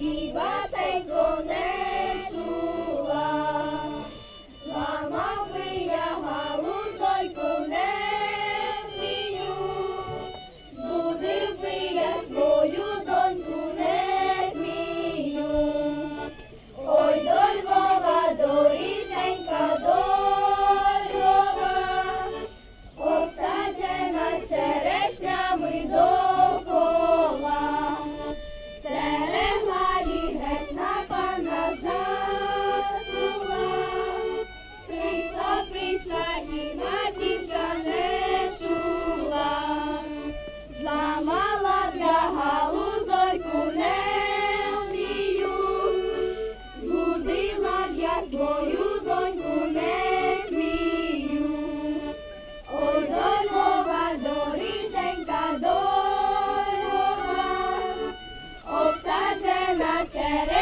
Jesus. свою доньку не смію. Ой, дорога, доріженька, дорога, обсаджена через.